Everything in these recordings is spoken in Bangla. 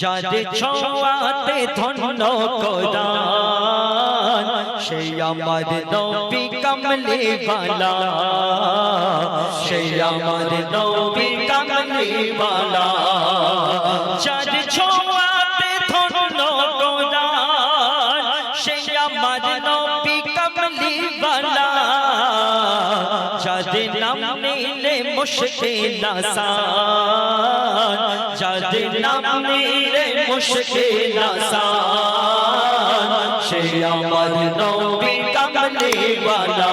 যাদের ছোঁয়াতে ধন্য কোরআন সেই আমার নবী কমলে বালা। সেই আমার নবী কমলে বালা। যাদের ছোঁয়াতে ধন্য কোরআন সেই আমার নবী কমলে বালা। যাদের নাম নিলে মুশকিল আসান নাম নিলে মুশকিল আসান সে আমার নবী কামলে ওয়ালা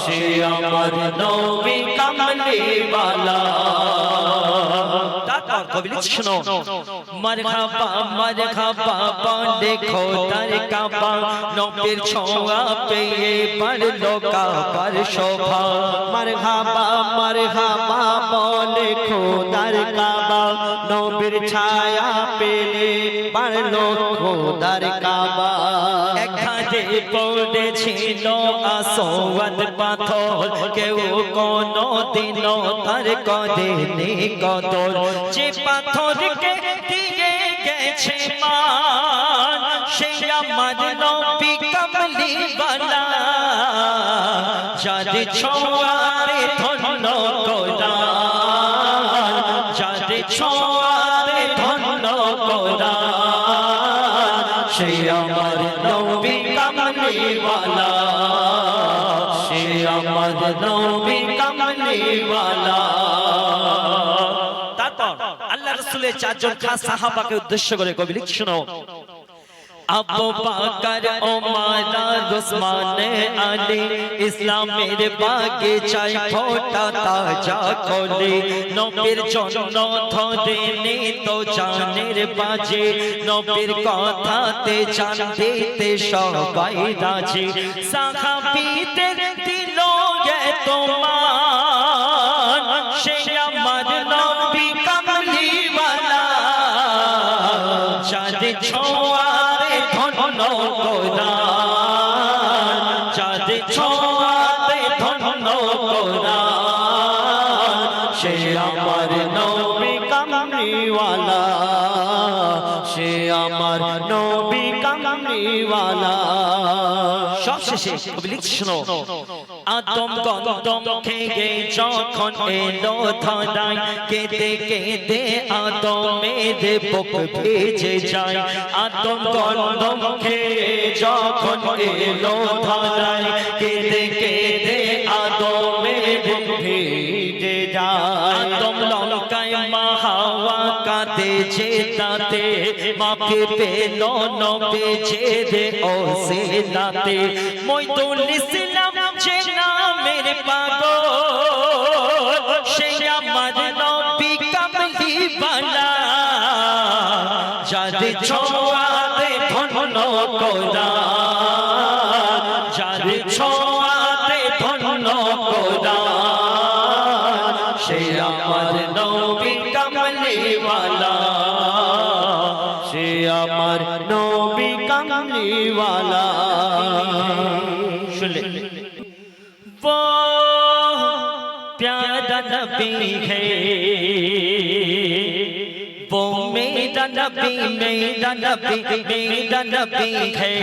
সে আমার নবী কামলে ওয়ালা তারপর কবি লিখছে শোনো মারহাবা মারহাবা বলে খোদার কাবা নবীর ছোঁয়া পেয়ে বাড়লো কাবার শোভা মারহাবা মারহাবা বলে খোদার কাবা, নবীর ছায়া পেলে বাড়লো খোদার কাবা। এখানে পড়েছিল আসোয়াদ পাথর, কেউ কোনো দিন তার কদেনি কদর। যে পাথরকে দিয়ে গেছে সে আমার নবী ধন্য কোরআন ছোঁয়ারে ধন্য সে আমার তারপর আল্লাহ রসুলের চারজন খাস সাহাবাকে উদ্দেশ্য করে কবি লিখ শোনো আবু বকর ওমর উসমান আলী ইসলামের বাগে চাই ফোটা তাজা কোলে নবীর জন্য ধরে নে তো জানের বাজে নবীর কথাতে জান দিতে সবাই রাজি সাহাবীদের দিল তোমার সে আমার নবী কমলি বালা যাদের ছোঁয়ারে ধন্য কোরআন কামলিওয়ালা সব শেষে কবি লিখছে শোনো। আদম গন্দম খেয়ে যখন এলো ধরাই কেঁদে কেঁদে আদমের বুক ভেজে যায়। আদম গন্দম খেয়ে যখন এলো ধরাই কেঁদে কেঁদে আদমের বুক ভেজে যায়। আদম লঙ্কায় মাহাওয়া কাঁদে যে তাতে মাপে পেল নবে যে রে ও সে নাতে মইদুল ইসলাম যে নামের পাগল সে আমার নবী কামলি বালা। যাদের ছোঁয়াতে ধন্য কোরআন যাদের ছোঁয়াতে प्यारा नबी है वो मेरा नबी मेरा नबी मेरा नबी है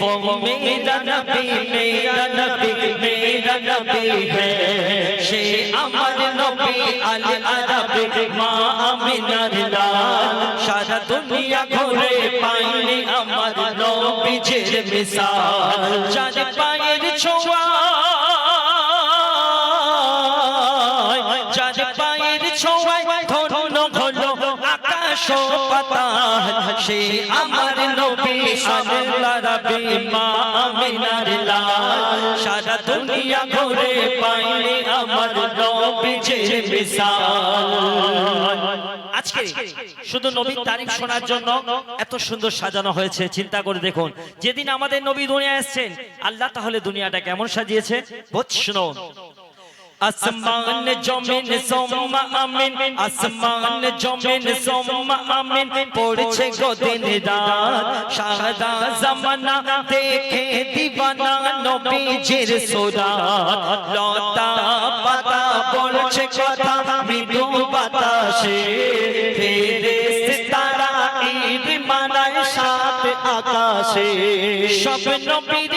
वो मेरा नबी मेरा नबी मेरा नबी है সে আমার নবী আল আরবি মা আমিনার লাল সারা দুনিয়া ঘুরে পাইনি আমার নবীজির মিসাল যার পায়ের ছোঁয়া ছোঁয়ায় ধন্য আকাশ সে আমার নবী লাল। সারা দুনিয়া ঘুরে আমার নবীজির মিসাল আজকে শুধু নবীর তারিখ শোনার জন্য এত সুন্দর সাজানো হয়েছে, চিন্তা করে দেখুন। যেদিন আমাদের নবী দুনিয়া এসেছেন, আল্লাহ তাহলে দুনিয়াটা কেমন সাজিয়েছে? বোধ শুনুন। আসমান জমিন সোম আমিন, আসমান জমিন সোম আমিন। পড়ছে গো দিন রাত, সাদা জামানা, দেখে দিবানা নবীজির সুরাত। লতা পাতা বলছে কথা, মৃদু বাতাসে। ফেরে তারা ঈদ মানায় সাত আকাশে। সব নবীর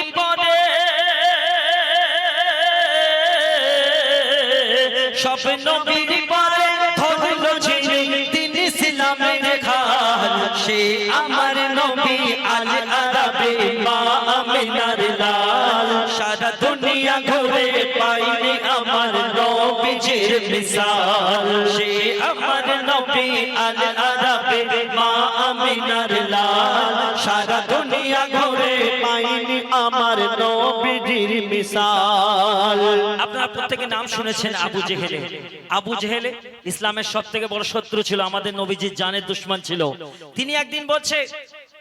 সব নবীর পরে ধরলো ঝিরি দিন ইসলামের খাল সে আমার নবী আল আরাবে মা আমিনার লাল। সারা দুনিয়া ঘুরে পাইনি আমার নবীজির মিসাল সে আমার নবী আল আরাবে মা আমিনার লাল, সারা দুনিয়া ঘুরে পাইনি আমার নবীজির মিসাল আপনারা প্রত্যেকে নাম শুনেছেন আবু জেহেলে। আবু জেহেলে ইসলামের সব থেকে বড় শত্রু ছিল, আমাদের নবীজির জানের দুশ্মন ছিল। তিনি একদিন বলছে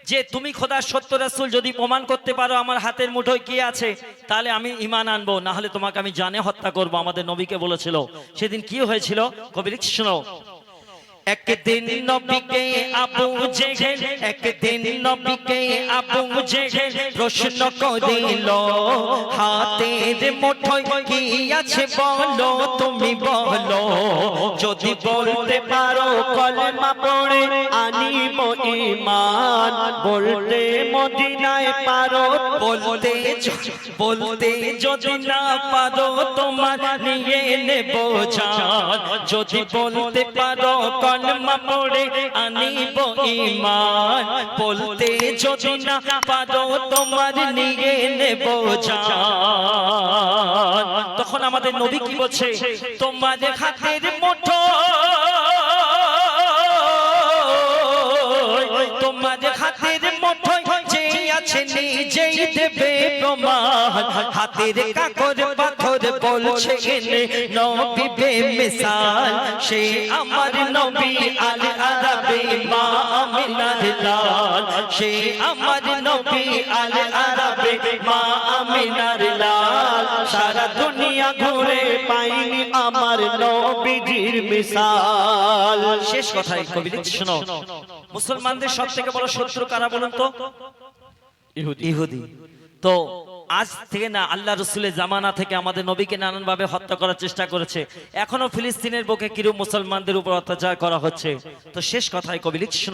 যে, তুমি খোদার সত্য রাসূল যদি প্রমাণ করতে পারো আমার হাতের মুঠোয় কি আছে, তাহলে আমি ইমান আনব। না হলে তোমাকে আমি জানে হত্যা করব। আমাদের নবীকে বলেছিল, সেদিন কি হয়েছিল? কবি লিখছে শোনো একদিন নবীকে আবু জেহেল, একদিন নবীকে আবু জেহেল প্রশ্ন করিল, হাতের মুঠোয় কি আছে বলো তুমি বলো। যদি বলতে পারো কলমা পড়ে আনিব ইমান বলতে মদিনায় পারো বলতে বলতে যদি না পারো তোমার নিয়ে নেব যদি বলতে পারো কলমা পড়ে আনিব ইমান, বলতে যদি না পারো তোমার নিয়ে নেব জান। তখন আমাদের নবী কি বলছে? তোমার হাতের মুঠো, তোমার হাতের মুঠোয় যে আছে নিজেই দেবে প্রমাণ। হাতের কাকর পাথর বলছে এনে নবী বে মিসাল সে আমার নবী আল আরাবে লাল। সে আমার নবী আল আরাবে লাল। সারা দুনিয়া ঘুরে পাইনি আমার নবীজির মিসাল। শেষ কথাই কবি শোনো। মুসলমানদের সব থেকে বড় শত্রু কারা বলুন তো? ইহুদি। তো আজ থেকে না আল্লাহ রসুলের জামানা থেকে আমাদের নবীকে নানানভাবে হত্যা করার চেষ্টা করেছে। এখনও ফিলিস্তিনের বুকে কিরু মুসলমানদের উপর অত্যাচার করা হচ্ছে? তো শেষ কথায় কবি লিখছে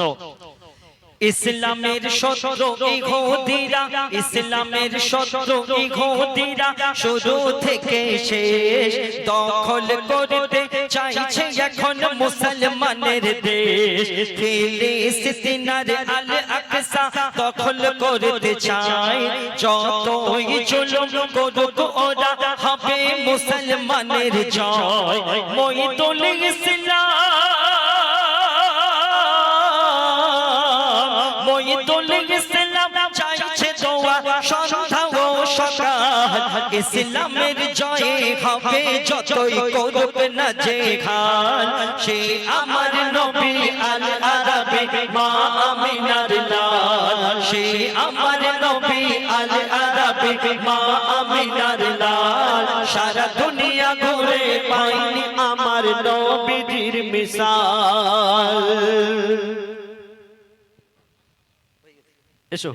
ইসলামের শত্রু ইহুদিরা, ইসলামের শত্রু ইহুদিরা শুরু থেকে শেষ দখল করতে চাইছে এখন মুসলমানের দেশ। ফিলিস্তিনার আল আকসা দখল করতে চায়। যতই জুলুম করুক ওরা হবে মুসলমানের জয়। মইদুল ইসলাম মইদুল ইসলাম চাইছে দোয়া, সন্ধ্যা ও সকাল। ইসলামের জয় হবে যতই করুক না যে খান সে আমার নবী আল আরাবে মা আমিনার লাল। সে আমার নবী আল আরাবে মা আমিনার লাল। সারা দুনিয়া ঘুরে পাইনি আমার নবীজির মিসাল এসো।